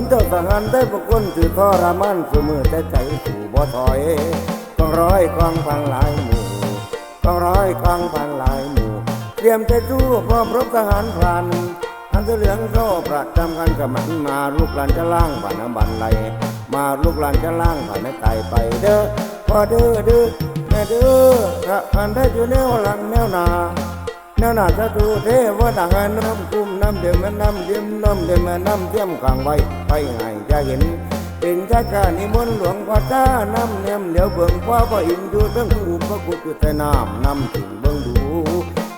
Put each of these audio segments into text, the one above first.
ยเจ้าทหารได้ประคนถือทรมานเสมอแต่ใจสู่บ่ถอยกองร้อยกองพังหลายหมู่กองร้อยกองพังหลายหมู่เตรียมใจสู้พร้อมรบทหารพรานอันเสลืองเข้าประจำกันกับมันมาลูกหลานจะล่างผ่านน้ำบันไหลมาลูกหลานจะล่างผ่านไม่ตายไปเด้อพอเด้อเด้อแม่เด้อพระอันได้อยู่แนวหลังแนวหนา นานาจะดูเทวดาน้ำคุ้มน้ำเดือดน้ำเดือมน้ำเดือมน้ำเทียมกลางไว้ไปไงจะเห็นเป็นชาชารนิมนต์หลวงพ่อจ้าน้ำเนียมเหลียวเบิ่งพ่อพ่ออินดูเรื่องหูพระกุฎอยู่แต่น้ำน้ำถึงเบิ่งดู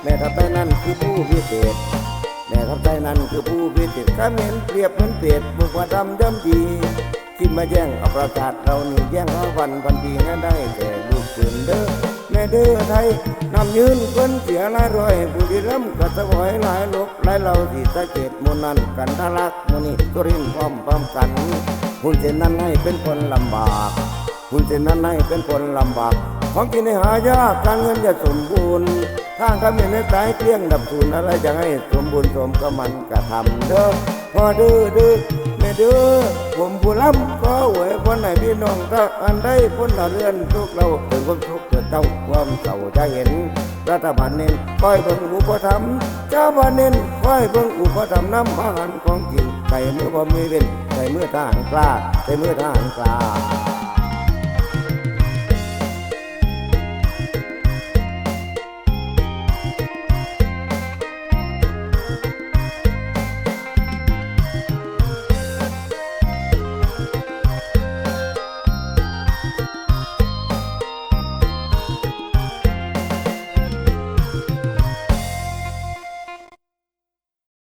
แม่ทับใจนั่นคือผู้พิเศษแม่ทับใจนั่นคือผู้พิเศษข้าเห็นเปรียบเหมือนเป็ดบุกว่าดำย่ำดีที่มาแย่งเอาประกาศเรานี่แย่งเอาวันพันปีนั้นได้แต่ลูกเกินเด้อ แม่เด้อไทยนำยืนเพิ่นเสียหลายร้อยผู้ดีร่ำกัสวอยหลายลบหลายเราที่ตะเกตมุนันกันทะลักมุนี่ตุรินพร้อมพร้อมกันหุ่นเส้นนั้นให้เป็นคนลำบากหุ่นเส้นนั้นให้เป็นคนลำบาก ของกินให้หายากการเงินจะสมบูรณ์ทางก็มีในสายเกลี้ยงดับสูนอะไรจะให้สมบูรณ์สมก็มันกระทำเด้อพอเด้อเด้อ เด้อผมผู้ล้ำก็หวยคนไหนพี่น้องก็อันได้พ้นละเรือนทุกเราเป็นความทุกข์เกิดเต้าความเศร้าจะเห็น รัฐบาลเน้นคอยเบิ่งอุปธรรมเจ้าบ้านเน้นคอยเบิ่งอุปธรรมน้ำอาหารของกินใส่มือพอมีเว้นใส่มือทหารกล้าใส่มือทหารกล้า